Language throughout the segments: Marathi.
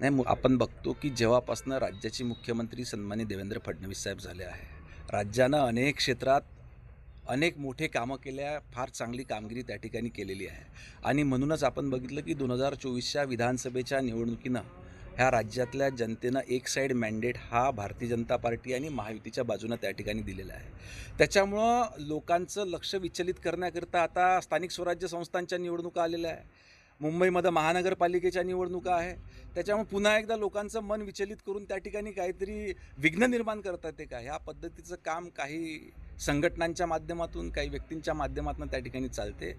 नाही आपण बघतो की जेव्हापासनं राज्याचे मुख्यमंत्री सन्मान्य देवेंद्र फडणवीस साहेब झाले आहे राज्यानं अनेक क्षेत्रात अनेक मोठे कामं केल्या फार चांगली कामगिरी त्या ठिकाणी केलेली आहे. आणि म्हणूनच आपण बघितलं की दोन हजार चोवीसच्या विधानसभेच्या निवडणुकीनं ह्या राज्यातल्या जनतेनं एक साईड मॅन्डेट हा भारतीय जनता पार्टी आणि महायुतीच्या बाजूनं त्या ठिकाणी दिलेला आहे. त्याच्यामुळं लोकांचं लक्ष विचलित करण्याकरता आता स्थानिक स्वराज्य संस्थांच्या निवडणुका आलेल्या आहे. मुंबईमध्ये महानगरपालिकेच्या निवडणुका आहे त्याच्यामुळे पुन्हा एकदा लोकांचं मन विचलित करून त्या ठिकाणी काहीतरी विघ्न निर्माण करतात ते का ह्या पद्धतीचं काम काही संघटनांच्या माध्यमातून काही व्यक्तींच्या माध्यमातून त्या ठिकाणी चालते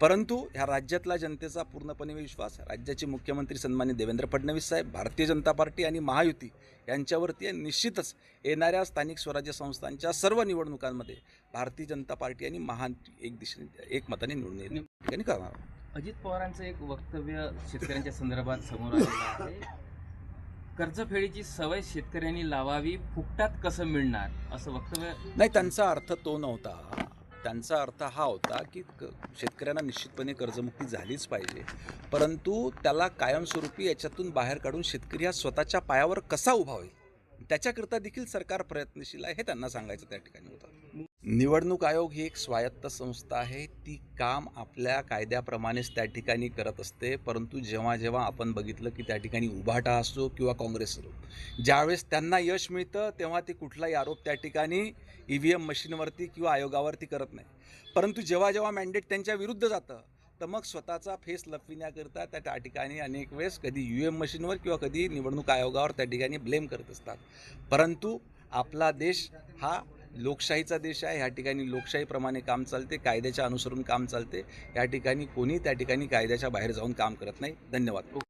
परंतु ह्या राज्यातला जनतेचा पूर्णपणे विश्वास राज्याचे मुख्यमंत्री सन्मान्य देवेंद्र फडणवीस साहेब भारतीय जनता पार्टी आणि महायुती यांच्यावरती. निश्चितच येणाऱ्या स्थानिक स्वराज्य संस्थांच्या सर्व निवडणुकांमध्ये भारतीय जनता पार्टी आणि महायुती एक दिशेने एक मताने निवडून ठिकाणी करणार. अजित पवारांचं एक वक्तव्य शेतकऱ्यांच्या संदर्भात समोर आलेलं आहे. कर्जफेडीची सवय शेतकऱ्यांनी लावावी फुकटात कसं मिळणार असं वक्तव्य नाही त्यांचा अर्थ तो नव्हता. त्यांचा अर्थ हा होता की क शेतकऱ्यांना निश्चितपणे कर्जमुक्ती झालीच पाहिजे. परंतु त्याला कायमस्वरूपी याच्यातून बाहेर काढून शेतकरी हा स्वतःच्या पायावर कसा उभा होईल? त्याच्याकरता देखील सरकार प्रयत्नशील आहे हे त्यांना सांगायचं त्या ठिकाणी होतं. निवडणूक आयोग ही एक स्वायत्त संस्था आहे. ती काम आपल्या कायद्याप्रमाणेच त्या ठिकाणी करत असते. परंतु जेव्हा जेव्हा आपण बघितलं की त्या ठिकाणी उभाटा असो किंवा काँग्रेस असो ज्यावेळेस त्यांना यश मिळतं तेव्हा ते कुठलाही आरोप त्या ठिकाणी ई व्ही एम मशीनवरती किंवा आयोगावरती करत नाही. परंतु जेव्हा जेव्हा मॅन्डेट त्यांच्या विरुद्ध जातं तर मग स्वतःचा फेस लपविण्याकरता त्या त्या ठिकाणी अनेक वेळेस कधी यू एम मशीनवर किंवा कधी निवडणूक आयोगावर त्या ठिकाणी ब्लेम करत असतात. परंतु आपला देश हा लोकशाहीचा देश आहे ह्या ठिकाणी लोकशाहीप्रमाणे काम चालते कायद्याच्या अनुसरून काम चालते या ठिकाणी कोणी त्या ठिकाणी कायद्याच्या बाहेर जाऊन काम करत नाही. धन्यवाद.